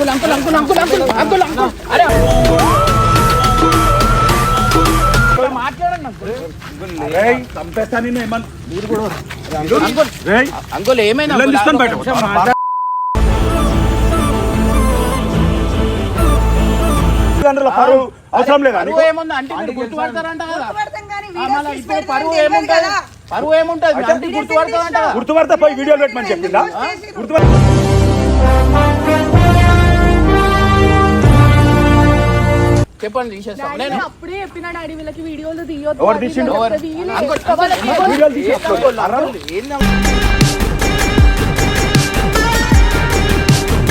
Uncle uncle uncle అరే పరువు అవసరం లేదా ఏముంది అంటే గుర్తుపడతారంట కదా గుర్తుపడతాం ఇప్పుడు పరువు ఏముంటది ఏముంటది కదా గుర్తుపడితే పోయి వీడియోలు పెట్టమని చెప్పిందా చేసి చెప్పండి తీసేస్తాం డాడీ నేను అప్పుడే చెప్పిన డాడీ వీళ్ళకి వీడియోలు తీయొద్దు ఎవరు అది తీసిండు? ఇది ఎవరు? చెప్తే తీయలే. అంకుల్, ఎవరు? అంకుల్, వీడియోలు తీసి ఏంది అంకుల్? అన్నారు? అంకుల్, ఏంది అంకుల్?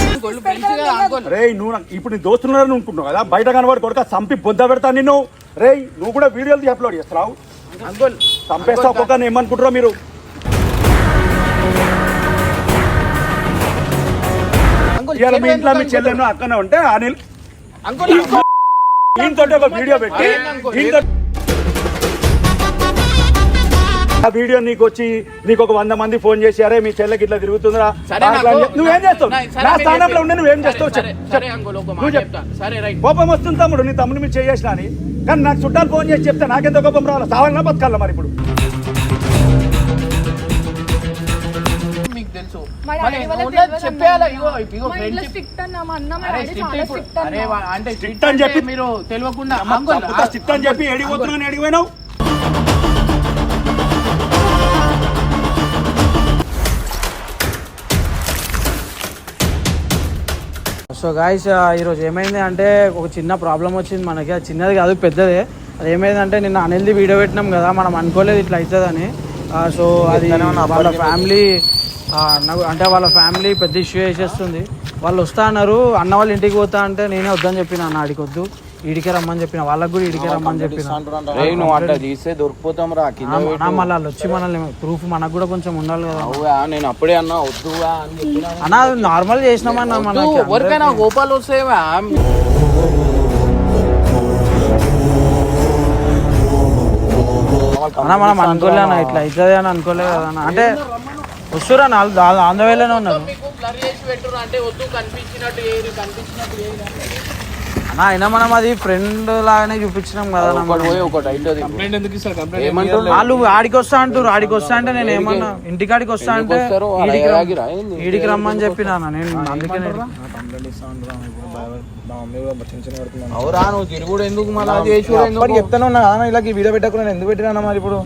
అంకుల్, ఫ్రెండ్స్ కదా అంకుల్ రేయ్ నువ్వు నాకు- ఇప్పుడు నీ దోస్తున్నారని అనుకుంటున్నావు కదా బయట కనబడి కొడుక చంపి బొద్ద పెడతా నిన్ను రేయ్ నువ్వు కూడా వీడియోలు తీసి అప్లోడ్ చేస్తున్నావు అంకుల్ చంపేస్తా ఒక్కొక్క ఏమనుకుంటున్నావు మీరు అంకుల్ ఇవాళ మీ ఇంట్లో మీ చెల్లెను అక్కనే ఉంటే అనిల్ అంకుల్ దీంతో ఒక వీడియో పెట్టి? దీంతో ఆ వీడియో నీకు వచ్చి నీకు ఒక వంద మంది ఫోన్ చేసి అరే మీ చెల్లెకి ఇట్లా తిరుగుతుందిరా. చెప్పి- నువ్వేం చేస్తావు? నా- స్థానంలో. ఉండి నువ్వేం చేస్తావు? నువ్వు కోపం వస్తుంది తమ్ముడు నీ తమ్ముడు మీరు చేసిన అని. కానీ నాకు చుట్టాలు ఫోన్ చేసి చెప్తే నాకెంత కోపం రావాలి? సావాలన్నా బతకాల మరి ఇప్పుడు? అంటే Strict స్ట్రిక్ట్ అని అని చెప్పి- చెప్పి మీరు తెలియకుండా అని చెప్పి ఎడిగిపోయినావు సో గాయస్ ఈరోజు ఏమైంది అంటే ఒక చిన్న ప్రాబ్లం వచ్చింది మనకి. అది చిన్నది కాదు పెద్దదే. అది ఏమైందంటే నిన్న అనిల్ది వీడియో పెట్టినాం కదా మనం అనుకోలేదు ఇట్లా అవుతుందని. సో అది వాళ్ళ ఫ్యామిలీ నాకు అంటే వాళ్ళ ఫ్యామిలీ పెద్ద ఇష్యూ చేసేస్తుంది. వాళ్ళు వస్తా అన్నారు అన్న వాళ్ళ ఇంటికి పోతా అంటే నేనే వద్దని చెప్పిన అన్న ఆడికి వద్దు ఈడికే రమ్మని చెప్పిన వాళ్ళకి కూడా ఈడికే రమ్మని చెప్పిన. మళ్ళీ వాళ్ళు వచ్చి మనల్ని ప్రూఫ్ మనకు కూడా కొంచెం ఉండాలి కదా. నేను అప్పుడే అన్నా చెప్పినా. అన్న నార్మల్ చేసినామన్న మనకి ఎవరికైనా గోపాల్ వస్తేవా అన్న మనం అనుకోలే అన్న ఇట్లా? అవుతుంది అని అనుకోలేదు కదా అన్న. అంటే వస్తురా ఆన్ ద వేలోనే ఉన్నారు. మీకు బ్లర్ చేసి పెట్టురు అంటే వద్దు కనిపించినట్టు ఏరు కనిపించినట్టు ఏరు అన్న అయినా మనం అది ఫ్రెండ్ లాగానే చూపించినాం కదా వాళ్ళు ఆడికి వస్తా అంటారు ఆడికి వస్తా అంటే నేను ఏమన్నా ఇంటికాడికి వస్తా ఎందుకు అంటే ఈడికి రమ్మని చెప్పిన నేను అందుకే నేను- అవురా నువ్వు తిరుగుడు ఎందుకు మళ్ళా చెప్తాను ఇలా వీడియో పెట్టకుండా ఎందుకు పెట్టినా మరి ఇప్పుడు?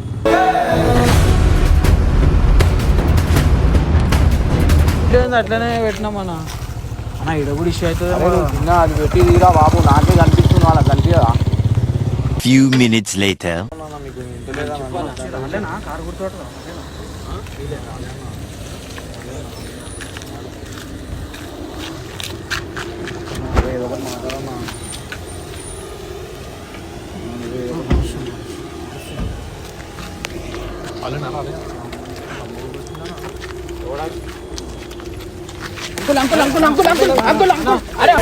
లేదు, అట్లనే పెట్టినాం అన్న. అన్న ఈడ కూడా ఇష్యూ అవుతుంది అది పెట్టి తీరా బాబు నాకే కనిపిస్తుంది వాళ్ళకి కనిపించదా Few minutes later. Uncle uncle uncle uncle uncle అరే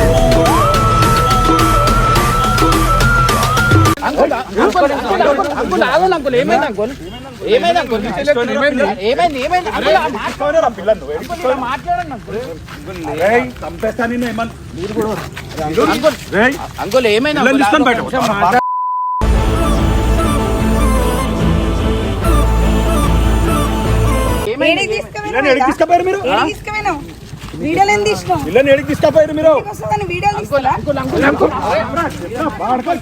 అంకుల్ అంకుల్ అంకుల్ అంకుల్ ఆగండి అంకుల్ ఏమైంది అంకుల్ ఏమైంది అంకుల్ ఏమైంది? ఏమైంది? అంకుల్ మాట్లాడండి అంకుల్ అంకుల్ ఏమైంది అంకుల్ తీసుకుపోయారు మీరు? తీసుకుపోయినావు? వీడియోలు ఎందుకు తీసినావు పిల్లని ఎడికి తీసుకుపోయారు మీరు? వీడియోలు అంకుల్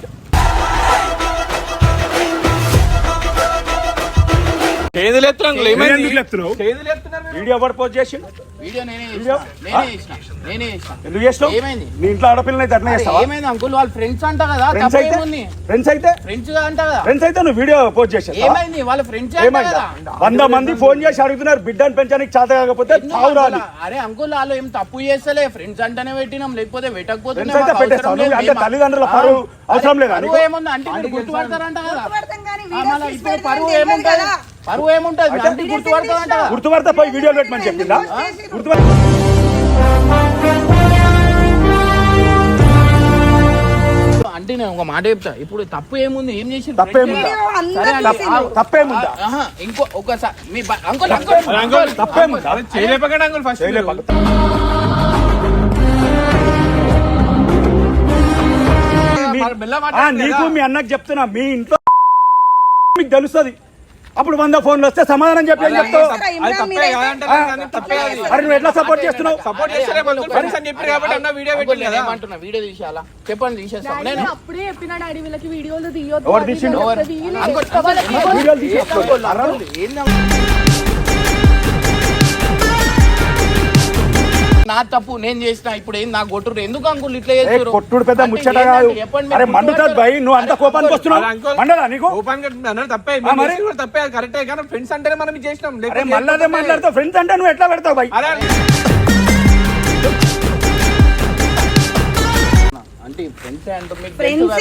చేతులు? వీడియో ఎవరు పోస్ట్ చేసి ఎందుకు చేసినావు? నీ ఇంట్లో ఆడపిల్లని అయితే అట్లా అరే, చేస్తావా? ఏమైంది అంకుల్? వాళ్ళ ఫ్రెండ్స్ అంట కదా ఫ్రెండ్స్ అయితే? ఫ్రెండ్స్ అయితే? ఫ్రెండ్స్ అంట కదా. ఫ్రెండ్స్ అయితే నువ్వు వీడియో పోస్ట్ చేసావా ఏమైంది? వాళ్ళ ఫ్రెండ్స్ ఏమైందా? కదా. వంద మంది ఫోన్ చేసి అడుగుతున్నారు బిడ్డను పెంచడానికి చేత కాకపోతే? అరే అంకుల్ వాళ్ళు ఏం తప్పు చేస్తలే. ఫ్రెండ్స్ అంటేనే పెట్టినాం లేకపోతే పెట్టకపోతే అంటే తల్లిదండ్రుల పరువు అవసరం లేదా? ఏముంది? అంటే గుర్తుపడతారంట కదా. ఇప్పుడు పరువు ఏముంటది కదా. పరువు ఏముంటుంది? గుర్తుపడతా పోయి వీడియోలు పెట్టమని చెప్పిందా? అంటే నేను ఒక మాట చెప్తా. ఇప్పుడు తప్పు ఏముంది? ఏం చేసి తప్పేముందా? ఇంకో ఒకసారి ఫస్ట్ నీకు మీ అన్నకు చెప్తున్నా మీ ఇంట్లో మీకు తెలుస్తుంది. అప్పుడు వంద ఫోన్లు వస్తే సమాధానం చెప్పి ఏం చెప్తావు? నువ్వు ఎట్లా సపోర్ట్ చేస్తున్నావు? సపోర్ట్ చేస్తారే ఫ్రెండ్స్ నా తప్పు నేను చేసిన ఇప్పుడు ఏం నా కొట్టురు ఎందుకు అంకుల్ ఇట్లా ఏ, చేస్తుర్రు? కొట్టుడు పెద్ద ముచ్చట కాదు అరే మండుతుంది. భయ్ నువ్వు అంత కోపానికి వస్తున్నావు. మండదా నీకు అన్నారు తప్పే మరి? తప్పే కరెక్టే కానీ ఫ్రెండ్స్ అంటేనే మనం చేసినాం అరే మళ్ళీ అదే మాట్లాడతావు ఫ్రెండ్స్ అంటే నువ్వు ఎట్లా పెడతావు భయ్ ఫ్రెండ్స్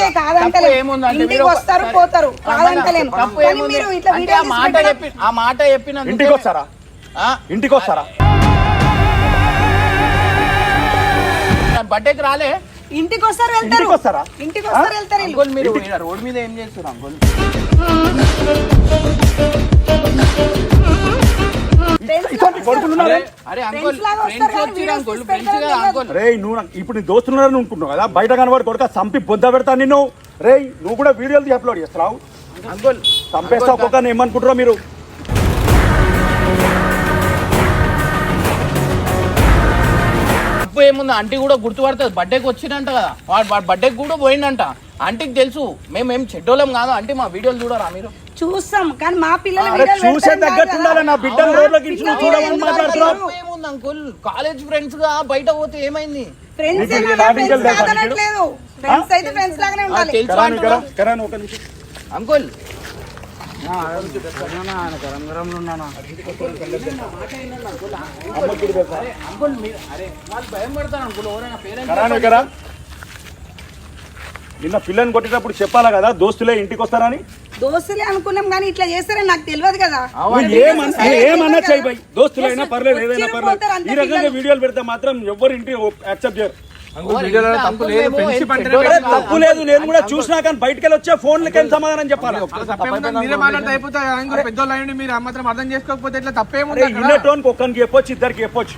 ఇంటికి వస్తారు. పోతారు. కాదంటలేను. కానీ? మీరు ఇట్లా వీడియో మాట చెప్పి ఆ మాట చెప్పినందుకే- ఇంటికి వస్తారా ఆ? ఇంటికి వస్తారా బర్త్డేకి రాలే. ఇంటికి వస్తారు వెళ్తారు. ఇంటికి వస్తారా? ఇంటికి వస్తారు వెళ్తారు. అంకుల్ మీరు రోడ్ మీద ఏం చేస్తారు నాకు- ఇప్పుడు నీ దోస్తున్నారని అనుకుంటున్నావు కదా? బయట కనబడి కొడుక చంపి బొద్ద పెడతా నిన్ను. రే నువ్వు కూడా వీడియోలు తీసి అప్లోడ్ చేస్తున్నావు. అంకుల్ చంపేస్తా ఒక్కొక్క ఏమనుకుంటున్నావు మీరు? ఏముంది? ఆంటీ కూడా గుర్తుపడుతుంది బర్త్డేకి వచ్చిందంట కదా. వాడు వాడు బర్త్డేకి కూడా పోయిందంట. ఆంటీకి తెలుసు. మేము ఏం చెడ్డోళ్ళం కాదు. అంటే మా వీడియోలు చూడరా మీరు? చూస్తాం. కానీ మా పిల్లలు చూసే తగ్గట్టు. ఉండాలి నా రోడ్లోకి చూడమని? తప్పు ఏముంది అంకుల్ కాలేజ్ ఫ్రెండ్స్గా బయట పోతే ఏమైంది? ఫ్రెండ్స్ అయితే లాగానే ఉండాలి. తెలుసు కరాను కరా అంటున్నా. కరాను ఒక నిమిషం అంకుల్ గరం గరంలో ఉన్నానా? అరే అంకుల్ మీరు అరే వాళ్ళు భయం పడతారు అంకుల్ ఎవరైనా పేరెంట్స్ కరాను కరా. నిన్న పిల్లని కొట్టేటప్పుడు చెప్పాలా కదా దోస్తులే ఇంటికి వస్తారని? దోస్తులే అనుకున్నాం కానీ ఇట్లా చేస్తారని నాకు తెలియదు కదా. ఏమన్నా చేయి బై దోస్తులైనా పర్లేదు ఏదైనా పర్లేదు. ఈ రకంగా. వీడియోలు పెడితే మాత్రం ఎవరు ఇంటి యాక్సెప్ట్ చేయరు. తప్పు లేదు నేను కూడా చూసినా కానీ బయటకు వెళ్ళి వచ్చే ఫోన్లకి ఏం సమాధానం చెప్పాలి? మీరే మాట్లాడితే అయిపోతాయి. పెద్దోళ్ళు అయ్యండి మీరు ఆ మాత్రం అర్థం చేసుకోకపోతే ఇట్లా తప్పేముంది? ఇన్నటోన్కి ఒక్కరికి చెప్పొచ్చు ఇద్దరికి చెప్పొచ్చు.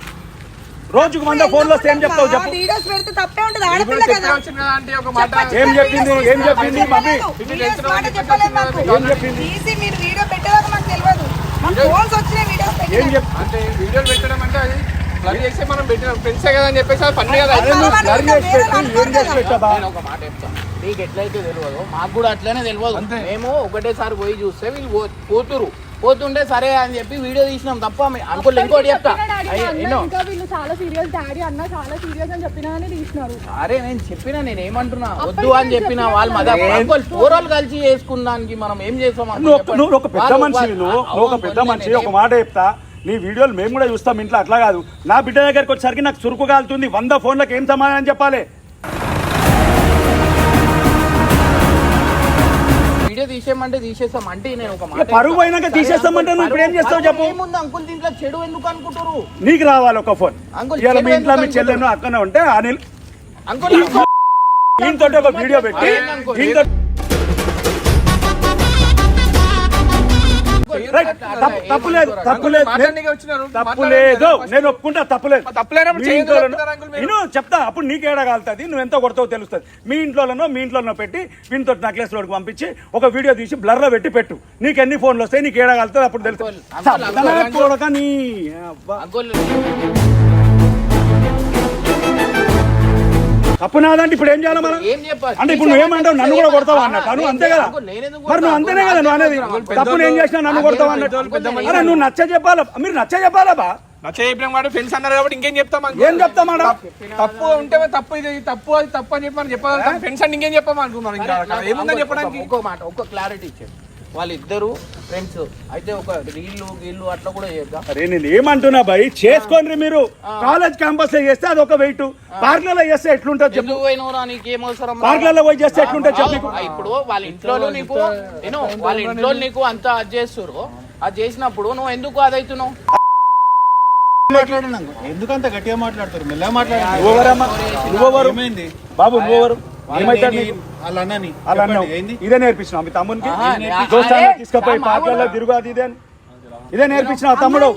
రోజుకు వంద ఫోన్లు వస్తే ఏం చెప్తావు చెప్పు. వీడియోస్ పెడితే తప్పే ఉంటుంది ఆడపిల్ల కదా. అంటే ఒక మాట. ఏం చెప్పింది ఏం చెప్పింది మమ్మీ? వీడియోస్ మాట చెప్పలేదు మాకు. ఏం చెప్పింది? తీసి మీరు వీడియో పెట్టేదాకా మాకు తెలియదు. మాకు ఫోన్స్ వచ్చినాయి వీడియోస్ ఏం పెట్టినాయి. చెప్ అంటే వీడియోలు పెట్టడం అంటే అది బ్లర్ చేస్తే మనం పెట్టిన. ఫ్రెండ్సే కదా అని చెప్పేసి అది ఫన్నీ కదా. అరే నువ్వు చేసి పెట్టు, ఏం చేసి నేను ఒక మాట చెప్తా. మీకు ఎట్లయితే తెలియదు మాకు కూడా అట్లనే తెలియదు మేము ఒకటేసారి పోయి చూస్తే వీళ్ళు పో- పోతురు పోతుంటే సరే అని చెప్పి వీడియో తీసినాం తప్ప మీ- అంకుల్ ఇంకోటి చెప్తా. అయ్యో, ఇంకా వీళ్ళు చాలా సీరియస్ డాడీ అన్న చాలా సీరియస్ అని చెప్పినా కానీ తీసినారు. అరే నేను చెప్పినా నేను ఏమంటున్నా? వద్దు అని చెప్పినా వాళ్ళ మధ్య కదా. అంకుల్ పూర్వాలు కలిసి చేసుకున్నానికి మనం ఏం చేస్తాం అంకుల్ నువ్వు ఒక- చెప్పండి. నువ్వు ఒక పెద్ద వాళ్ళు- మనిషి వాళ్ళు- నువ్వు ఆ, నువ్వు ఒక పెద్ద అంకుల్, మనిషి నేను ఒక మాట చెప్తా. నీ వీడియోలు మేము కూడా చూస్తాం ఇంట్లో అట్లా కాదు. నా బిడ్డ దగ్గరికి వచ్చేసరికి నాకు చురుకు కాలుతుంది వంద ఫోన్లకు ఏం సమాధానం చెప్పాలి? వీడియో తీసేయమంటే తీసేస్తాం. అంటే నేను ఒక మాట పరువు. పోయినాక తీసేస్తామంటే నువ్వు ఇప్పుడు ఏం చేస్తావు చెప్పు? ఏముంది? అంకుల్ దీంట్లో చెడు ఎందుకు అనుకుంటారు నీకు రావాలి ఒక ఫోన్. అంకుల్, ఇవాళ మీ చెల్లి ఇంట్లో మీ చెల్లెను అక్కనే ఉంటే అనిల్ అంకుల్ ఈయనతో ఒక వీడియో పెట్టి అదేంటి తప్పు- లేదు తప్పు లేదు. తప్పు లేదు. నేను ఒప్పుకుంటా తప్పు లేదు. తప్పులేనప్పుడు మీ చేయొద్దు ఇంట్లోనో- చెప్తారా అంకుల్ మీరు? నేను చెప్తా అప్పుడు నీకు ఏడగాలుతుంది నువ్వు ఎంత కొడతావో తెలుస్తుంది. మీ ఇంట్లోనో మీ ఇంట్లోనో పెట్టి వీనితో నెక్లెస్లోకి పంపించి ఒక వీడియో తీసి బ్లర్లో పెట్టి పెట్టు. నీకు ఎన్ని ఫోన్లు వస్తాయి నీకు ఏడగాలుతుంది అప్పుడు తెలుస్తుంది నీ అబ్బా. అంకుల్ తప్పు నాదంటే ఇప్పుడు ఏం చేయాలి మనం? ఏం చెప్పాలి? అంటే ఇప్పుడు నువ్వు ఏమంటావు నన్ను కూడా కొడతావా అన్న తను అంతే కదా? మరి నువ్వు? అంతేనే కదా నువ్వు అనేది. తప్పు నేను చేసినా నన్ను కొడతావా అన్నట్టు? అరే నువ్వు నచ్చ చెప్పాలా. మీరు నచ్చ చెప్పాలా బా? ఫ్రెండ్స్ అన్నారు కాబట్టి ఇంకేం చెప్తాం? ఏం చెప్తా మేడం తప్పు ఉంటే తప్పు ఇది తప్పు అది తప్పు అని చెప్పి మనం చెప్పగలుగుతాం ఫ్రెండ్స్ అంటే ఇంకేం చెప్పాం అనుకున్నాం ఇంకా. అక్కడ ఏముందని చెప్పడానికి? ఒక్క మాట ఒక్క క్లారిటీ ఇచ్చాడు వాళ్ళిద్దరు ఫ్రెండ్స్ అయితే ఒక రీళ్ళు గీళ్ళు అట్లా కూడా చేద్దాం. అరే నేను ఏమంటున్నా భయ్ చేసుకోండి మీరు. కాలేజ్ క్యాంపస్లో చేస్తే అది ఒక వెయిట్ పార్కులలో చేస్తే ఎట్లుంటుంది చెప్పు. ఎందుకు పోయినవురా నీకేం? అవసరం? పార్కులలో పోయి చేస్తే ఎట్లుంటుంది చెప్పు ఇప్పుడు వాళ్ళ ఇంట్లో నీకు నేను వాళ్ళ ఇంట్లో నీకు అంత అది చేస్తురు అది చేసినప్పుడు నువ్వు ఎందుకు అదైతున్నావు ఎందుకంత గట్టిగా మాట్లాడుతారు మెల్లగా మాట్లాడారు బాబు నువ్వెవరు? ఇదే నేర్పించినావు మీ తమ్మునికి? తీసుకుపోయి మామూలు- తిరుగు అది ఇదే అని. ఇదే నేర్పించినావు తమ్ముడు?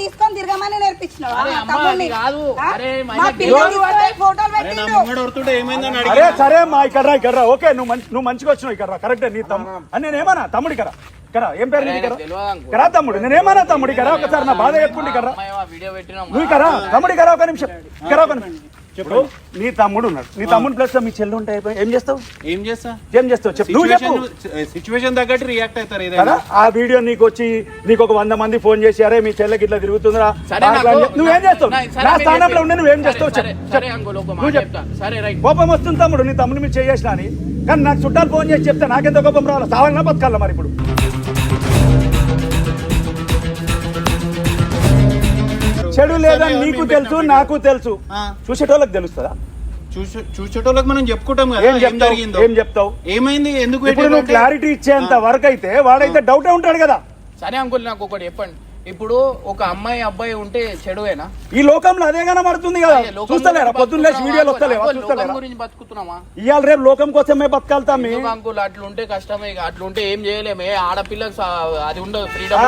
అరే సరే మా ఇక్కడ రా ఇక్కడ రా. ఓకే నువ్వు మంచి నువ్వు మంచిగా వచ్చినావు ఇక్కడ రా. కరెక్టే నీ తమ్ముడు అని నేనేమన్నా తమ్ముడు ఇక్కడ. ఇక్కడ ఏం పేరు నీది అంకుల్. ఇక్కడ తమ్ముడు. నేనేమన్నా తమ్ముడు ఇక్కడ? ఒకసారి నా బాధ చెప్పుకుంటే ఇక్కడ రా. అమ్మాయి ఆ వీడియో పెట్టినాం నువ్వు ఇక్కడ రా. తమ్ముడు ఇక్కడ ఒక నిమిషం. ఇక్కడ ఒక నిమిషం. ఇప్పుడు నీ తమ్ముడు ఉన్నాడు. నీ తమ్ముడు ప్లస్ మీ చెల్లి ఉంటే అయిపోయి- ఏం చేస్తావు? ఏం చేస్తా? ఏం చేస్తావు? చెప్పు. నువ్వు చెప్పు. సిచ్యువేషన్ తగ్గట్టు రియాక్ట్ అవుతారు కదా? ఆ వీడియో నీకు వచ్చి నీకు ఒక వంద మంది ఫోన్ చేసి అరే మీ చెల్లెకి ఇట్లా తిరుగుతుందిరా? నువ్వేం చేస్తావు? నా- స్థానంలో ఉండి నువ్వేం చేస్తావు? నువ్వు. చెప్తా. కోపం వస్తుంది తమ్ముడు నీ తమ్ముడు మీరు చేసిన అని కానీ నాకు చుట్టాలు ఫోన్ చేసి చెప్తే నాకెంత కోపం రావాలి? సావాలన్నా బతకాల మరి ఇప్పుడు? చెడు లేదని నీకు తెలుసు నాకు తెలుసు. చూసేటోళ్ళకి తెలుస్తుందా? చూసే- చూసేటోళ్ళకి మనం చెప్పుకుంటాం కదా ఏం చెప్తావు? జరిగిందో. ఏం చెప్తావు? ఏమైంది? ఎందుకు ఇప్పుడు నువ్వు క్లారిటీ ఇచ్చేంత వరకు అయితే వాడైతే డౌటే ఉంటాడు కదా. సరే అంకుల్ నాకు ఒకటి చెప్పండి. ఇప్పుడు ఒక అమ్మాయి అబ్బాయి ఉంటే చెడువేనా? ఈ లోకంలో అదే కనబడుతుంది కదా. చూస్తలేరా? పొద్దున్న లేచి? వీడియోలు వస్తలేవా? చూస్తలేరా? గురించి బతుకుతున్నామా ఇవాళ రేపు లోకం కోసమే బతకాలతా మీ అంకుల్ అట్లుంటే కష్టమే అట్లుంటే ఏం చేయలేమే? ఆడపిల్లకి అది ఉండదు ఫ్రీడమ్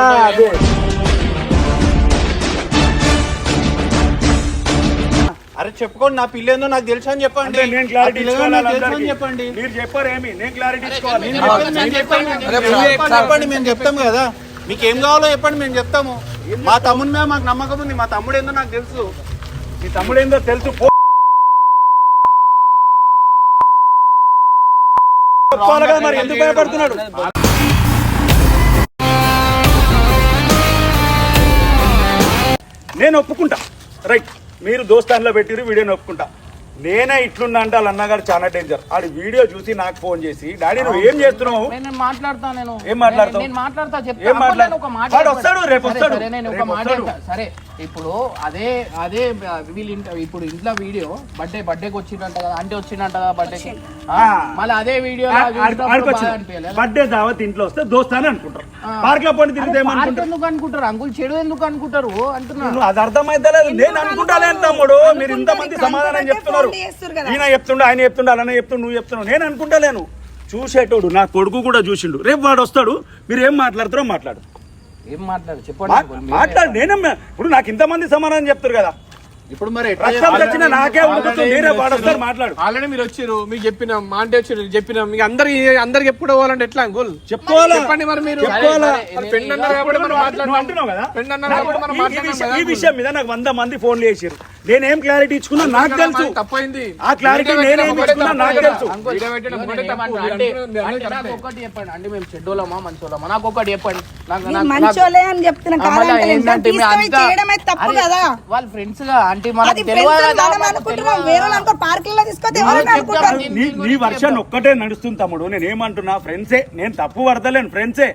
అరే చెప్పుకోండి నా పిల్ల ఏందో నాకు తెలుసు అని చెప్పండి. నేను క్లారిటీ అని చెప్పండి. మీరు చెప్పారు ఏమి? నేను క్లారిటీ ఇచ్చుకోవాలి. చెప్పండి, చెప్పండి మేము చెప్తాం కదా. మీకు ఏం కావాలో చెప్పండి మేము చెప్తాము. మా తమ్ముడి మీద మాకు నమ్మకం ఉంది మా తమ్ముడు ఏందో నాకు తెలుసు. మీ తమ్ముడు ఏందో తెలుసు మరి ఎందుకు భయపడుతున్నాడు? నేను ఒప్పుకుంటా. రైట్. మీరు దోస్తాన్లో పెట్టిరు వీడియోని ఒప్పుకుంటా నేనే ఇట్లున్నా అంటే వాళ్ళ అన్నగారు చాలా డేంజర్ ఆడి వీడియో చూసి నాకు ఫోన్ చేసి డాడీ నువ్వు ఏం చేస్తున్నావు? నేను నేను మాట్లాడతా నేను. ఏం మాట్లాడతావు? ఏం. వస్తాడు, రేపు వస్తాడు. సరే, ఇప్పుడు అదే అదే వీళ్ళు ఇప్పుడు ఇంట్లో వీడియో బర్త్డే బర్త్డేకి వచ్చిందంట కదా అంటే వచ్చిందంట కదా బర్త్డేకి మళ్ళీ అదే వీడియో బర్త్డే దావత్ ఇంట్లో వస్తే దోస్తానే అనుకుంటారు. పార్క్లో పోటీ తిరిగితే ఎందుకు అనుకుంటారు? అంకుల్ చెడు ఎందుకు అనుకుంటారు? అంటున్నా. నువ్వు అది అర్థమైతలేదు. నేను అనుకుంటాలే తమ్ముడు. మీరు ఇంతమంది సమాధానం చెప్తున్నారు. ఈయన చెప్తుండు ఆయన చెప్తుండు అలానే చెప్తుండు నువ్వు చెప్తున్నావు. నేను అనుకుంటలేను. చూసేటోడు నా కొడుకు కూడా చూసిండు. రేపు వాడు వస్తాడు మీరు ఏం మాట్లాడుతారో మాట్లాడు. ఏం మాట్లాడు చెప్పండి మాట్లాడు నేనేం ఇప్పుడు నాకు ఇంతమంది సమాధానం చెప్తారు కదా. ఇప్పుడు మరి నాకే మాట్లాడు. ఆల్రెడీ మీరు వచ్చారు మీకు చెప్పినాం మా అంటే వచ్చారు చెప్పినాం మీకు అందరికి అందరికి ఎప్పుడు పోవాలంటే ఎట్లా? అంకుల్ చెప్పుకోవాలా? చెప్పండి మరి మీరు. చెప్పుకోవాలా? సరే, ఫ్రెండ్ అన్నారు కాబట్టి మనం నువ్వు మాట్లాడుతున్నాం అంటున్నావు కదా? ఫ్రెండ్ అన్నారు కాబట్టి మనం ఈ- మాట్లాడుతున్నాం విషయం- కదా. ఈ విషయం మీద నాకు వంద మంది ఫోన్లు చేసారు నేనేం క్లారిటీ ఇచ్చుకున్నా నాకు తెలుసు. తప్పైంది. ఆ క్లారిటీ నేనేం ఇచ్చుకున్నా నాకు తెలుసు. ఒకటే అందరూ చెప్పండి. అంటే మేము చెడ్డోళ్ళమా మంచోళ్ళమా? నాకు ఒకటి చెప్పండి నాకు అని చెప్తున్నా కాదంటే చేయడం తప్పు కదా. వాళ్ళ ఫ్రెండ్స్గా అంటే మనకు తెలియదు పార్కుల్లో తీసుకొస్తే నీ వర్షన్ ఒక్కటే నడుస్తుంది తమ్ముడు. నేను ఏమంటున్నా ఫ్రెండ్సే నేను తప్పు పడతలేను ఫ్రెండ్సే.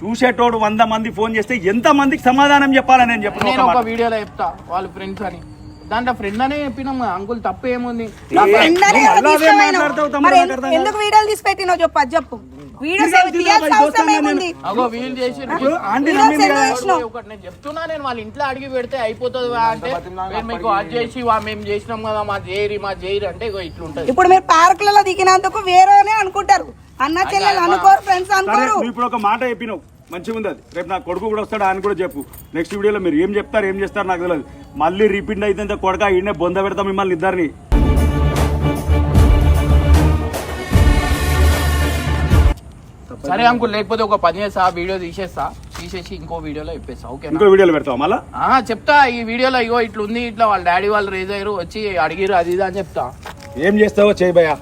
చూసేటోడు వంద మంది ఫోన్ చేస్తే ఎంత మందికి సమాధానం చెప్పాలని నేను చెప్పిన ఒక. వీడియోలో చెప్తా వాళ్ళు ఫ్రెండ్స్ అని. దాంట్లో ఫ్రెండ్ అనే చెప్పినాం అంకుల్ తప్పు ఏముంది. ఎందుకు వీడియోలు తీసి పెట్టినావు చెప్పు అది చెప్పు. పెట్టినా. చెప్తున్నా నేను వాళ్ళ ఇంట్లో అడిగి పెడితే అయిపోతుంది అంటే మీరు మీకు అది చేసి వా మేము చేసినాం కదా మా జైరి మా జైరి అంటే ఇట్లుంటది. ఇప్పుడు మీరు పార్కులలో దిగినందుకు వేరేనే అనుకుంటారు. అన్న చెల్లెలు అనుకోరు ఫ్రెండ్స్ అనుకోరు. ఇప్పుడు ఒక మాట చెప్పినావు. మంచిగా ఉంది అది. రేపు నా కొడుకు కూడా వస్తాడు ఆయన కూడా చెప్పు. నెక్స్ట్ వీడియోలో మీరు ఏం చెప్తారు ఏం చేస్తారు నాకు తెలియదు. మళ్ళీ రిపీట్ అయితే కొడక ఈయనే బొంద పెడతాం మిమ్మల్ని ఇద్దరిని. సరే అంకుల్ లేకపోతే ఒక పని చేస్తా వీడియో తీసేస్తా. తీసేసి ఇంకో వీడియోలో చెప్పేస్తా ఓకేనా? ఇంకో వీడియోలో పెడతావు మళ్ళా? చెప్తా. ఈ వీడియోలో ఇగో ఇట్లుంది ఇట్లా వాళ్ళ డాడీ వాళ్ళు రేజ్ అయ్యారు వచ్చి అడిగిరు అది ఇది అని చెప్తా. ఏం చేస్తావో చేయి భయ్యా.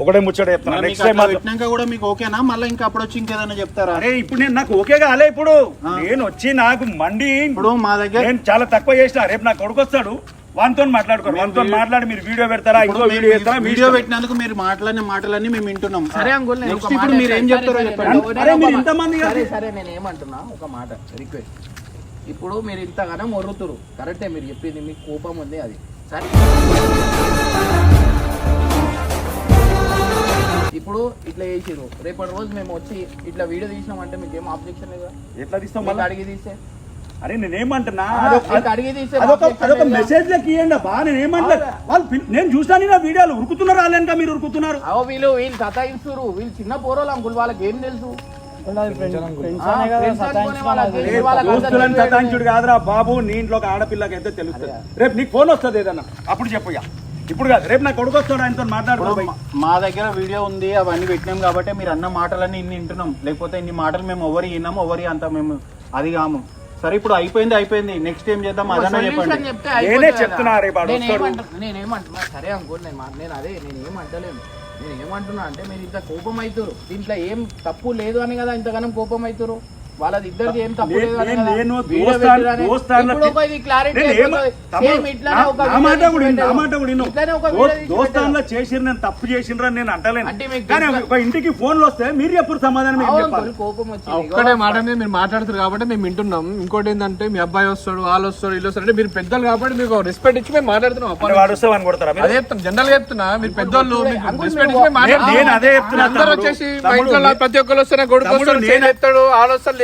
ఒకటే ముచ్చట చెప్తాను నెక్స్ట్ టైం మాత్రం పెట్టినాక కూడా మీకు ఓకేనా? మళ్ళీ ఇంకా అప్పుడు వచ్చి ఇంకేదైనా చెప్తారా? అరే ఇప్పుడు నేను నాకు ఓకే కాలే ఇప్పుడు. నేను వచ్చి నాకు మండి ఇప్పుడు మా దగ్గర నేను చాలా తక్కువ చేసిన. రేపు నా కొడుకు వస్తాడు వానితో మాట్లాడుకోరు వానితో మాట్లాడి మీరు వీడియో పెడతారా? ఇంకో ఇప్పుడు వీడియో మీ వీడియో. పెట్టినందుకు మీరు మాట్లాడిన మాటలన్నీ మేము వింటున్నాం. సరే ఒక ఇప్పుడు మాట మీరు ఏం చెప్తా. చెప్తారో చెప్పండి. ఇంతమంది సరే సరే నేను ఏమంటున్నా? ఒక మాట రిక్వెస్ట్. ఇప్పుడు మీరు ఇంతగానో మొర్రుతురు కరెక్టే మీరు చెప్పింది మీకు కోపం ఉంది అది. సరే. ఇట్లా చేసిరు రేపటి రోజు మేము వచ్చి ఇట్లా వీడియో తీసినామంటే మీకు ఏం ఆబ్జెక్షన్ లేదా? ఎట్లా తీస్తాం మీకు మళ్ళీ? అడిగి తీస్తే అరే నేనేమంటున్నా? అదొక-? మెసేజ్ లకి ఇవ్వండి బా నేను ఏమంటా వాళ్ళు నేను చూసాను నా వీడియోలు ఉరుకుతున్నారు వాళ్ళెనక మీరు ఉరుకుతున్నారు. అవో వీళ్ళు వీళ్ళు సతాయిస్తురు వీళ్ళు చిన్న పోరోలు అంకుల్ వాళ్ళకి ఏం తెలుసు? దోస్తులని. సతాయించుడు కాదురా బాబు నీ ఇంట్లో ఒక ఆడపిల్లకి అయితే తెలుస్తుంది రేపు నీకు ఫోన్ వస్తుంది ఏదన్నా? అప్పుడు చెప్పయ్యా ఇప్పుడు కాదు రేపు నా కొడుకు వస్తాడు ఆయనతో మాట్లాడుకో మా- దగ్గర వీడియో ఉంది అవన్నీ పెట్టినాం కాబట్టి మీరు అన్న మాటలన్నీ ఇన్ని వింటున్నాం. లేకపోతే ఇన్ని మాటలు మేము ఎవరి విన్నాము ఎవరి అంత మేము అది కాము. సరే ఇప్పుడు అయిపోయింది అయిపోయింది. నెక్స్ట్ ఏం చేద్దాం? అదన్నా చెప్పండి. నేనే. చెప్తున్నా రేపు వస్తాడు. ఏమంటున్నా- నేను ఏమంటున్నా? సరే అనుకోండి నేను మా- నేను అదే నేను ఏమంటలేను నేను ఏమంటున్నా అంటే మీరు ఇంత కోపం అవుతారు దీంట్లో ఏం తప్పు లేదు అని కదా ఇంతగానం కోపం అవుతారు వాళ్ళది ఇద్దరిది ఏం తప్పు నేను- లేదు. దోస్తాన్ల clarity నేను తప్పు చేసిండ్రని నేను అంటలేను. కానీ? ఒక ఇంటికి ఫోన్లు వస్తే మీరు ఎప్పుడు సమాధానం ఒక్కడే మాట మీద మీరు మాట్లాడుతారు కాబట్టి మేము వింటున్నాం. ఇంకోటి ఏంటంటే మీ అబ్బాయి వస్తాడు వాళ్ళు వస్తాడు వీళ్ళు వస్తాడు. అంటే మీరు పెద్దలు కాబట్టి మీకు రెస్పెక్ట్ ఇచ్చి మేము మాట్లాడుతున్నాం. వస్తే? అదే చెప్తాను జనరల్ చెప్తున్నా. మీరు పెద్దోళ్ళు రెస్పెక్ట్ ఇచ్చి మేము నేను- మాట్లాడుతున్నాం నేను అదే చెప్తున్నా అందరూ. వచ్చేసి మా ఇంట్లో ప్రతి ఒక్కరు వస్తున్నా కొడుకు వస్తాడు నేను- చేయలేస్తాడు వాళ్ళు వస్తారు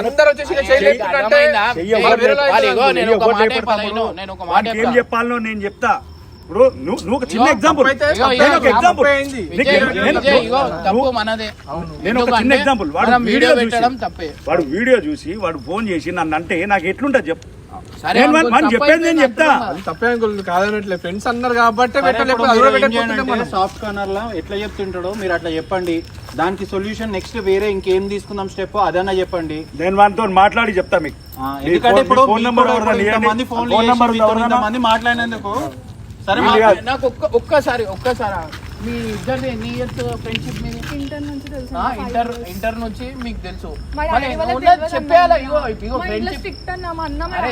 అందరూ వచ్చేసి ఏం చెప్తా. చెప్పాలో నేను చెప్తా. ఇప్పుడు నువ్వు నువ్వు ఒక చిన్న ఎగ్జాంపుల్ నేను ఒక ఎగ్జాంపుల్ నేను- ఒక చిన్న ఎగ్జాంపుల్ వాడు మనం వీడియో చూసి వాడు వీడియో చూసి వాడు ఫోన్ చేసి నన్ను అంటే నాకు ఎట్లుంటది చెప్పు. తప్పు చెప్పేది నేను చెప్తా. తప్పే కాదనట్లే. ఫ్రెండ్స్ అన్నారు కాబట్టి మనం సాఫ్ట్ కార్నర్ లా ఎట్లా చెప్తుంటాడో మీరు అట్లా చెప్పండి. దానికి సొల్యూషన్ నెక్స్ట్ వేరే ఇంకేం తీసుకుందాం స్టెప్ అదన్నా చెప్పండి. నేను వాడితో మాట్లాడి చెప్తా మీకు. ఎందుకంటే ఇప్పుడు ఫోన్ నెంబర్. ఫోన్లు ఫోన్? ఇంతమంది మాట్లాడినందుకు? సరే నాకు ఒక్క ఒక్కసారి ఒక్కసారి. మీ ఇద్దరిది ఎన్ని ఇయర్స్ ఫ్రెండ్షిప్ మీది ఇంటర్ నుంచి తెలుసు ఇంటర్ ఇంటర్ నుంచి మీకు తెలుసు. చెప్పేయాలి. ఇగో ఇగో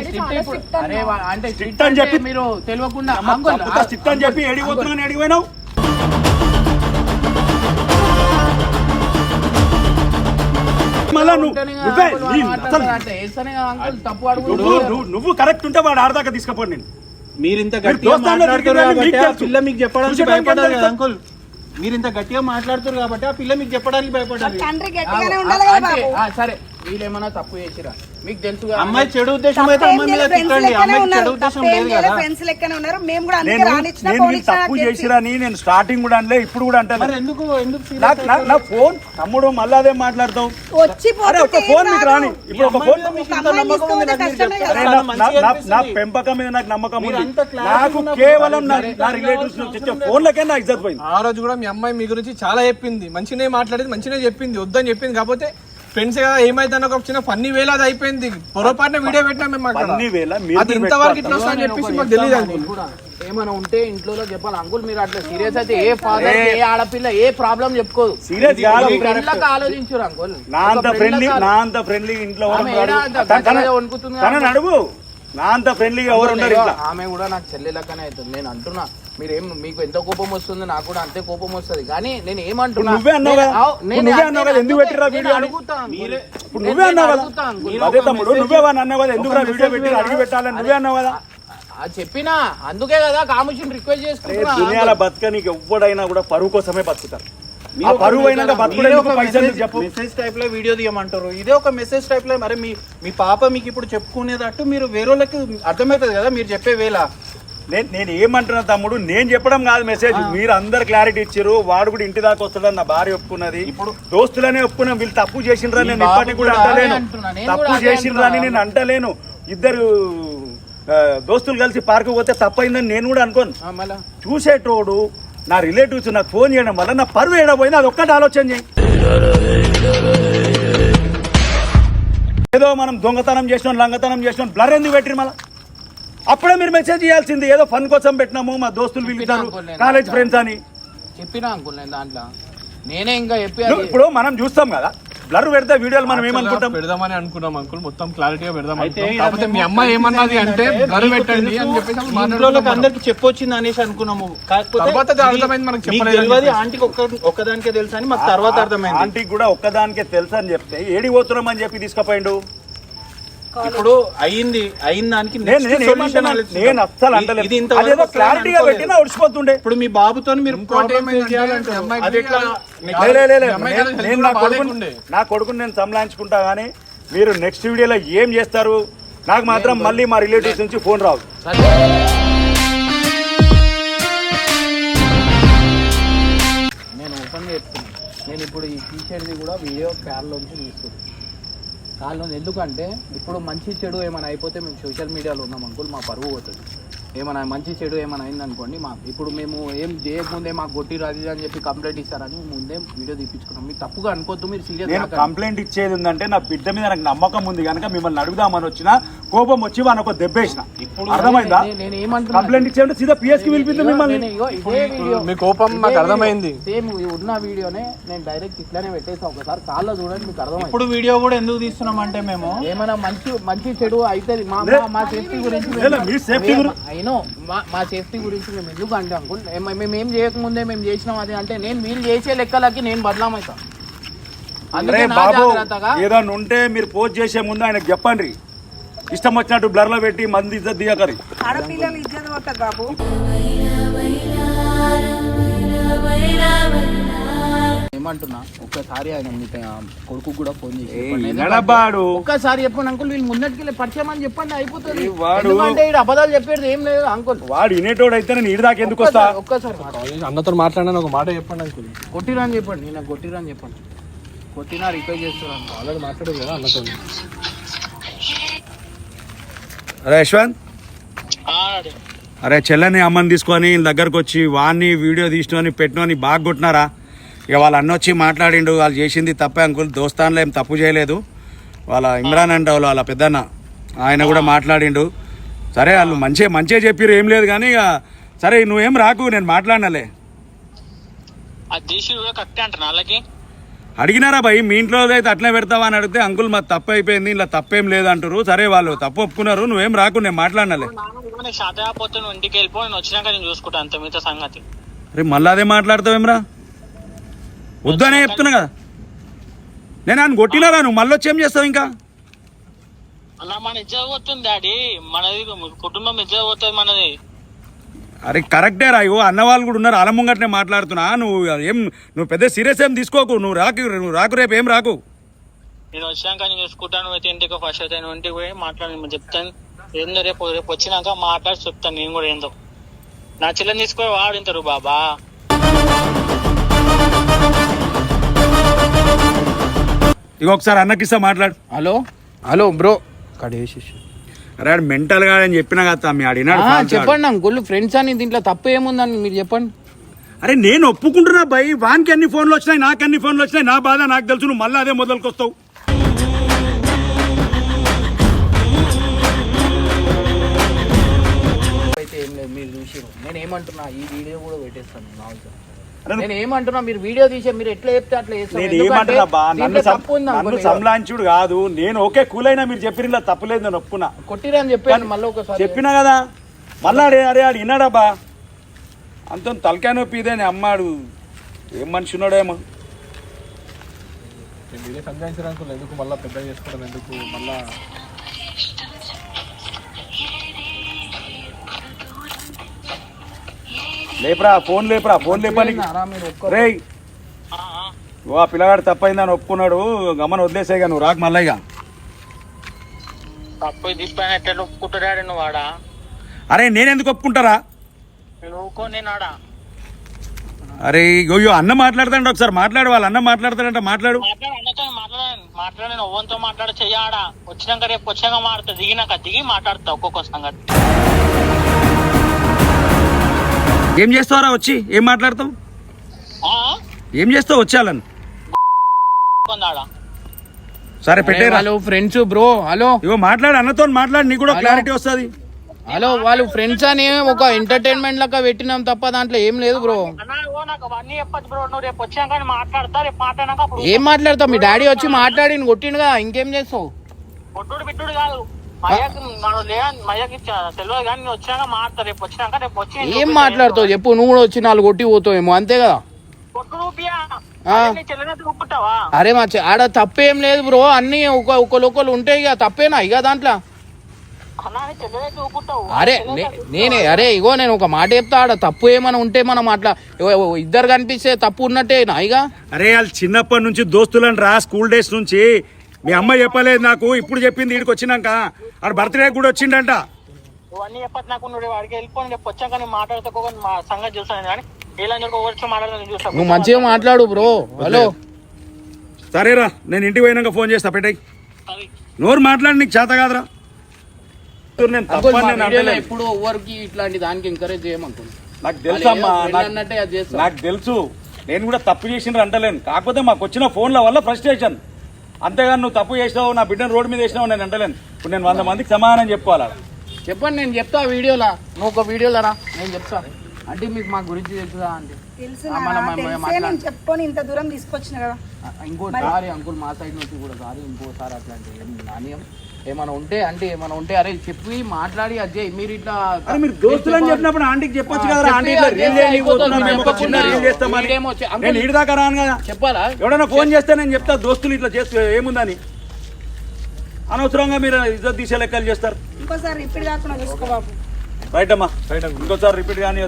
స్ట్రిక్ట్ స్ట్రిక్ట్ అరే వా- అంటే అని చెప్పి- మీరు తెలియకుండా చిత్తం అంకుల్, చెప్పి ఎడిగిపోతున్నాను ఎడిగిపోయినావు మళ్ళా నువ్వు నువ్వే అంకుల్ నీ అసలు నువ్వు నువ్వు- కరెక్ట్ ఉంటే వాడు ఆడదాకా తీసుకుపోండి నేను. మీరు ఇంత గట్టిగా తిరిగిన కాబట్టి ఆ. పిల్ల మీకు చెప్పడానికి భయపడాలి కదా అంకుల్? మీరు ఇంత గట్టిగా మాట్లాడుతారు కాబట్టి ఆ పిల్ల మీకు చెప్పడానికి భయపడాలి. తండ్రి ఆ, గట్టిగానే ఉండాలి కదా బాబు. ఆ, సరే వీళ్ళేమన్నా తప్పు చేసిరా? మీకు తెలుసు కదా అమ్మాయి చెడు ఉద్దేశం అయితే అమ్మాయి మీద తిట్టండి. ఉన్నారు చెడు ఉద్దేశం లేదు కదా. ఫ్రెండ్స్ లెక్కనే ఉన్నారు. మేము కూడా అందుకే నేను రానిచ్చిన తప్పు. చేసిరని నేను స్టార్టింగ్ కూడా అనలే ఇప్పుడు కూడా మరి ఎందుకు ఎందుకు serious నాకు నా- నా ఫోన్ తమ్ముడు మళ్ళీ అదే మాట్లాడతాం వచ్చి అరే ఒక పోతుంటే ఫోన్ మీకు. రాని. ఇప్పుడు ఒక అమ్మాయి ఫోన్ మీకు ఒక ఇంత అమ్మాయిని నమ్మకం ఉంది? నాకు మీరు కష్టమే చెప్తారా? అరే కదా. నా- చాలా నా- మంచిగా నా- నా అనిపిస్తుంది. పెంపకం మీద నాకు నమ్మకం మీరు ఉంది. అంత clarity నాకు ఉన్నప్పుడు కేవలం నా నా రిలేటివ్స్ నుంచి లేదు. ఫోన్లకే నా ఇజ్జత్ పోయింది? ఆ రోజు కూడా మీ అమ్మాయి మీ గురించి చాలా చెప్పింది. మంచినే మాట్లాడేది మంచినే చెప్పింది వద్దని చెప్పింది. కాకపోతే ఫ్రెండ్స్ కదా ఏమైతే ఒక చిన్న ఫన్నీ వేలు అది అయిపోయింది. పొరపాటున వీడియో పెట్టినా మేము అక్కడ. ఫన్నీ వేల మీరు అది ఇంతవరకు ఇట్లా వస్తుందని నేను చెప్పేసి మాకు తెలియదు కూడా. ఏమైనా ఉంటే ఇంట్లో చెప్పాలి. అంకుల్ మీరు అట్లా సీరియస్ అయితే ఏ ఫాదర్ ఏ. ఆడపిల్ల ఏ ప్రాబ్లం చెప్పుకోదు. సీరియస్ ఆలోచించురు అంకుల్. నా అంత ఫ్రెండ్లీ నా అంత ఫ్రెండ్లీ ఇంట్లో ఎవరు ఆమె ఉండరు. ఏడా అంత తన- తన- గట్టిగా వణుకుతుంది తనని ఆమె. అడుగు నా అంత ఫ్రెండ్లీగా ఎవరు ఉండరు ఇట్లా ఆమె కూడా నాకు చెల్లి లెక్కనే అవుతుంది నేను అంటున్నా మీరేం మీకు ఎంత కోపం వస్తుంది నాకు కూడా అంతే కోపం వస్తుంది కానీ నేను ఏమంటున్నా నువ్వే అన్నావు నేను- కదా. అవు, నేను నువ్వే అంటే అన్నావు కదా, ఎందుకు అందుకే పెట్టిర్రా నేను వీడియో అని? అడుగుతా అంకుల్. ఇప్పుడు నేను- నువ్వే అన్నావు నేను కదా అడుగుతా అంకుల్. అదే తమ్ముడు నువ్వే వాడిని అన్నావు కదా ఎందుకు వీడియో పెట్టి అడిగి పెట్టాలని నువ్వే అన్నావు కదా చెప్పినా అందుకే కదా కాముషిని రిక్వెస్ట్ చేసుకుంటున్నా దునియాల బతక నీకు ఎవ్వడైనా కూడా పరువు కోసమే బతుకుతారు పరువు అయినాక పైసలు మెసేజ్- చెప్పు? మెసేజ్ టైప్లో వీడియో తీయమంటారు. ఇదే ఒక మెసేజ్ టైప్లో మరి మీ మీ పాప మీకు ఇప్పుడు చెప్పుకునేటట్టు మీరు వేరే వాళ్ళకి అర్థమవుతుంది కదా మీరు చెప్పే వేళ. నేను నేను ఏమంటున్నా తమ్ముడు? నేను చెప్పడం కాదు మెసేజ్ మీరు అందరు క్లారిటీ ఇచ్చారు వాడు కూడా ఇంటి దాకా వస్తాడని నా భార్య ఒప్పుకున్నది. ఇప్పుడు దోస్తులనే ఒప్పుకున్నాం. వీళ్ళు తప్పు చేసిండ్రని నేను ఇప్పటికి కూడా అంటలేను. తప్పు చేసిండ్రని అంటున్నా. నేను అంటలేను. ఇద్దరు దోస్తులు కలిసి పార్కు పోతే తప్పైందని నేను కూడా అనుకోను. చూసేటోడు నా రిలేటివ్స్ నాకు ఫోన్ చేయడం వల్ల నా పరువు ఏడపోయింది అది ఒక్కటి ఆలోచన చేయి. ఏదో మనం దొంగతనం చేసినాం లంగతనం చేసినాం బ్లర్ ఎందుకు పెట్టిరు మళ్ళా? అప్పుడే మీరు మెసేజ్ చేయాల్సింది ఏదో ఫన్ కోసం పెట్టినాము మా దోస్తులు అనుకోలే, కాలేజ్ ఫ్రెండ్స్ అని. చెప్పినా అంకుల్ నేను దాంట్లో. నేనే ఇంకా చెప్పి నువ్వు అది- ఇప్పుడు మనం చూస్తాం కదా బ్లర్ పెడితే వీడియోలు మనం ఏమనుకుంటాం? పెడదామని అనుకున్నాం అంకుల్. మొత్తం క్లారిటీగా పెడదాం అయితే మీ మేము అమ్మాయి ఏమన్నది అంటే మీకు పెట్టండి అని చెప్పేసి. అందరికి చెప్పొచ్చింది అనేసి అనుకున్నాము. కాకపోతే తర్వాత అర్థమైంది మనకు చెప్పలేదు తెలియదు. ఆంటీకి ఒక్క ఒక్కదానికే తెలుసు అని మాకు తర్వాత అర్థమైంది. ఆంటీకి కూడా ఒక్కదానికే తెలుసు అని చెప్తే ఏడి పోతున్నాం అని చెప్పి తీసుకుపోయిండు. ఇప్పుడు అయింది అయిన దానికి నేను అస్సలు అంటలేదు. అదేదో క్లారిటీగా. పెట్టినా ఒడిచిపోతుండే ఇప్పుడు మీ బాబుతో మీరు నేను- నా కూడా కొడుకుని బాగాలేకుండే. నా కొడుకుని నేను సంలాయించుకుంటా కానీ మీరు నెక్స్ట్ వీడియోలో ఏం చేస్తారు? నాకు మాత్రం మళ్ళీ మా రిలేటివ్స్ నుంచి ఫోన్ రావు. నేను ఓపెన్ చెప్తున్నా నేను ఇప్పుడు ఈ టీషర్ట్ది కూడా వీడియో నుంచి తీసుకున్నాను కాళ్ళు ఎందుకంటే ఇప్పుడు మంచి చెడు ఏమైనా అయిపోతే మేము సోషల్ మీడియాలో ఉన్నాం అంకుల్ మా పరువు పోతుంది. ఏమైనా మంచి చెడు ఏమైనా అయిందనుకోండి మా ఇప్పుడు మేము ఏం చేయకముందే మాకు కొట్టి రాదు అని చెప్పి కంప్లైంట్ ఇస్తారని ముందే వీడియో తీపించుకున్నాం మీరు తప్పుగా అనుకోవద్దు మీరు సీరియస్ కంప్లైంట్ ఇచ్చేది ఉందంటే నా బిడ్డ మీద నాకు నమ్మకం ఉంది కనుక మిమ్మల్ని అడుగుదామని వచ్చిన కోపం వచ్చి ఒక దెబ్బేసిన ఇప్పుడు అర్థమైందా? నేను- ఏమంటున్నా? కంప్లైంట్ ఇచ్చేయంటే సీదా పిఎస్కి పిలిపింది మిమ్మల్ని. ఇదే వీడియో. మీ కోపం నాకు అర్థమైంది. సేమ్ ఉన్న వీడియోనే నేను డైరెక్ట్ ఇట్లానే పెట్టేసా ఒకసారి. కాల్లో చూడండి మీకు అర్థమైంది. ఇప్పుడు వీడియో కూడా ఎందుకు తీస్తున్నాం అంటే మేము? ఏమైనా మంచి మంచి చెడు అవుతుంది. మా లే- మా- మా సేఫ్టీ గురించి లేదు, మీ safety మేము- గురి- అయినో మా సేఫ్టీ గురించి మేము ఎందుకు అంటే ఏమ- మేము ఏం చేయకముందే మేము చేసినాం అది అంటే నేను వీళ్ళు చేసే లెక్కలకి నేను బదలామవుతా అరే అందుకే నా బాబు జాగ్రత్తగా ఏదన్నా ఉంటే మీరు పోస్ట్ చేసే ముందు ఆయనకు చెప్పండి. ఇష్టం వచ్చినట్టు బ్లర్లో పెట్టి మంది ఇద్దరు దిగకరి. ఆడపిల్లలు బాబు. ఏమంటున్నా? ఒక్కసారి ఆయన మీ కొడుకు కూడా ఫోన్ చేసి. ఒక్కసారి చెప్పండి అంకుల్. వీళ్ళు ముందటికి పరిచయం అని చెప్పండి అయిపోతుంది. ఎందుకంటే ఈడు అబద్ధాలు చెప్పేది ఏం లేదు అంకుల్. వాడు వినేటోడు అయితే నేను ఈడి దాకా ఎందుకు వస్తా? ఒక్కసారి. అన్నతో మాట్లాడినా ఒక మాట చెప్పండి అంకుల్. కొట్టిరా అని చెప్పండి నేను కొట్టిరా అని చెప్పండి. కొట్టినా రిపేర్ చేస్తున్నాను ఆల్రెడీ మాట్లాడదు కదా అన్నతో. అరే యశ్వంత్. అరే చెల్లని అమ్మని తీసుకొని దగ్గరకు వచ్చి వాడిని వీడియో తీసుకొని పెట్టినని బాగా కొట్టినారా? ఇక వాళ్ళ అన్న వచ్చి మాట్లాడిండు వాళ్ళు చేసింది తప్పే అంకుల్ దోస్తాన్లో ఏం తప్పు చేయలేదు. వాళ్ళ ఇమ్రాన్ అంటే వాళ్ళు వాళ్ళ పెద్దన్న ఆయన కూడా మాట్లాడిండు. సరే వాళ్ళు మంచిగా మంచిగా చెప్పిర్రు ఏం లేదు కానీ ఇక సరే నువ్వేం రాకు నేను మాట్లాడినలే. అడిగినారా భయ్? మీ ఇంట్లో అయితే అట్లే పెడతావా అని అడిగితే అంకుల్ మా తప్పు అయిపోయింది ఇలా తప్పేం లేదంటారు సరే వాళ్ళు తప్పు ఒప్పుకున్నారు నువ్వేం రాకు నేను ఇంటికి వెళ్ళిపో నేను వచ్చినాక నేను చూసుకుంటా అంత సంగతి. రే మళ్ళీ అదే మాట్లాడతావేమ్రా? వద్దనే చెప్తున్నా కదా. నేను ఆయన కొట్టినారా? నువ్వు మళ్ళీ వచ్చి ఏం చేస్తావు ఇంకా? అలా మన ఇజ్జత పోతుంది డాడీ. మనది కుటుంబం ఇజ్జత పోతుంది మనది. అరే కరెక్టే రా ఇగో అన్న వాళ్ళు కూడా ఉన్నారు. అలా ముంగట్నే మాట్లాడుతున్నా. నువ్వు ఏం నువ్వు పెద్ద సీరియస్ ఏం తీసుకోకు. నువ్వు రాకు నువ్వు రాకు రేపు ఏం రాకు? నేను వచ్చినాక నేను చూసుకుంటాను నువ్వు అయితే ఇంటికి ఫస్ట్ అయితే ఇంటికి పోయి మాట్లాడి నేను చెప్తాను. ఏందో రేపు రేపు వచ్చినాక మాట్లాడి చెప్తాను నేను కూడా ఏందో. నా చెల్లెని తీసుకొని వాడింటారు బాబా ఇక ఒకసారి అన్నకిస్తా మాట్లాడు. హలో? Hello bro. అరే ఆడు మెంటల్గా అని చెప్పినా కదా మీ ఆడు. చెప్పండి అంకుల్ ఫ్రెండ్స్ అని దీంట్లో తప్పు ఏముందని మీరు చెప్పండి. అరే నేను ఒప్పుకుంటున్నా భయ్ వానికి అన్ని ఫోన్లు వచ్చినాయి నాకు అన్ని ఫోన్లు వచ్చినాయి నా బాధ నాకు తెలుసు నువ్వు మళ్ళీ అదే మొదలుకొస్తావు. అయితే ఏం లేదు మీరు చూసిరు నేను ఏమంటున్నా ఈ వీడియో కూడా పెట్టేస్తాను నా నేను ఏమంటున్నా మీరు వీడియో తీసే మీరు ఎట్లా చెప్తే అట్లా నేను ఏమంటున్నా బా నన్ను సంలాంచుడు కాదు. నేను ఓకే కూలైనా మీరు చెప్పిన తప్పులేదు నేను ఒప్పుకున్నా. కొట్టిరా అని చెప్పాను మళ్ళీ ఒకసారి చెప్పినా కదా. మళ్ళా అడే అరే ఆడు విన్నాడాబా అంత తలకాయ నొప్పి ఇదే నీ అమ్మాడు. ఏం మనిషి ఉన్నాడేమో. మీరే సంజాయించారు అంకుల్ ఎందుకు మళ్ళీ పెద్ద చేసుకోవడం ఎందుకు? మళ్ళా లేపరా ఫోన్ లేపరా ఫోన్ లేపని రా ఓ ఆ పిల్లగాడు తప్పైందని ఒప్పుకున్నాడు గమన వదిలేసేగా నువ్వు రాకు మళ్ళీ ఇక తప్పు తిప్పాను ఎట్లా ఒప్పుకుంటాడు నువ్వు ఆడా? అరే నేనెందుకు ఒప్పుకుంటారా? నువ్వు ఊకో నేను ఆడా? అరే అయ్యో అన్న మాట్లాడతాడు ఒకసారి మాట్లాడు వాళ్ళ అన్న మాట్లాడతాడంట మాట్లాడు. మాట్లాడు అన్నతో మాట్లాడాను మాట్లాడాను ఒవ్వంతో మాట్లాడ చెయ్యాడా వచ్చినాక రేపు వచ్చాక మాట్లాడతా దిగినాక దిగి మాట్లాడతా ఒక్కొక్క సంగతి. ఏం చేస్తావురా వచ్చి? ఏం మాట్లాడతావు? ఆ? ఏం చేస్తావు వచ్చేయాలని? కొందాడా సరే పెట్టేరా. హలో ఫ్రెండ్స్ బ్రో హలో ఇగో మాట్లాడు అన్నతో మాట్లాడు నీకు కూడా క్లారిటీ వస్తుంది. హలో వాళ్ళు ఫ్రెండ్స్ అని ఒక ఎంటర్టైన్మెంట్ లెక్క పెట్టినాం తప్ప దాంట్లో ఏం లేదు బ్రో ఏం మాట్లాడతావు? మీ డాడీ వచ్చి మాట్లాడి కొట్టిండుగా ఇంకేం చేస్తావు? కొట్టుడు కాదు. ఏం మాట్లాడతావు? చెప్పు నువ్వు కూడా వచ్చి నాలుగు కొట్టి పోతావేమో అంతే కదా? అరే మా ఆడ తప్పేం లేదు బ్రో అన్ని ఒక ఒకరు ఒకరు ఉంటాయి ఇక తప్పేనా ఇక దాంట్లో? అరే నే- నేనే అరే ఇగో నేను ఒక మాట చెప్తా ఆడ తప్పు ఏమైనా ఉంటే మనం అట్లా ఇద్దరు కనిపిస్తే తప్పు ఉన్నట్టేనా ఇక? అరే వాళ్ళు చిన్నప్పటి నుంచి దోస్తులను రా స్కూల్ డేస్ నుంచి మీ అమ్మ చెప్పలేదు నాకు ఇప్పుడు చెప్పింది వీడికి వచ్చినాక. ఆడు బర్త్డే కూడా వచ్చిండంట. ఇవన్నీ చెప్పచ్చు నాకు నువ్వు వాడికి వెళ్ళిపోయి రేపు వచ్చాక నేను మాట్లాడుతూ మా సంగతి చూస్తాను కానీ నువ్వు మంచిగా మాట్లాడు బ్రో. హలో. సరేరా నేను ఇంటికి పోయినాక ఫోన్ చేస్తా పెట్టాయి. నోరు మాట్లాడి నీకు చేత కాదురా. ఎప్పుడు ఎవరికి ఇట్లాంటి దానికి ఎంకరేజ్ చేయమంకుల్. నాకు తెలుసమ్మా. నాకు తెలుసు. నేను కూడా తప్పు చేసిన అంటలేను. కాకపోతే మాకు వచ్చిన ఫోన్ల వల్ల ఫ్రస్ట్రేషన్ అంతేగాని నువ్వు తప్పు చేసినావు నా బిడ్డను రోడ్డు మీద వేసినావు నేను అంటలేను. ఇప్పుడు నేను వంద మందికి సమాధానం చెప్పుకోవాలి. చెప్పండి నేను చెప్తా వీడియోలా. నువ్వు ఒక వీడియోలో నేను చెప్తా. అంటే మీకు మా గురించి తెలుసుదా అంటే? తెలుసు ఆ, నా, మనం- మనం తెలిసే మాట్లాడ- నేను చెప్పుకొని ఇంత దూరం తీసుకొచ్చిన కదా. ఇంకోసారి అంకుల్ మా సైడ్ నుంచి కూడా సారి ఇంకోసారి అట్లాంటి ఏం నాణ్యం. ఏమైనా ఉంటే అంటే ఏమైనా ఉంటే అరే చెప్పి మాట్లాడి అజయ్ మీరు ఇట్లా మీరు దోస్తులు అని చెప్పినప్పుడు ఆంటీకి చెప్పొచ్చు కదా నేను ఈడి దాకా రాను కదా. చెప్పాలా? ఎవడైనా ఫోన్ చేస్తే నేను చెప్తా దోస్తులు ఇట్లా చేస్తే ఏముందని. అనవసరంగా మీరు ఇజ్జత్ తీసే లెక్కలు చేస్తారు. ఇంకోసారి రిపీట్ కాకుండా చూసుకో బాబు. రైట్ అమ్మా రైట్ ఇంకోసారి రిపీట్ కానీ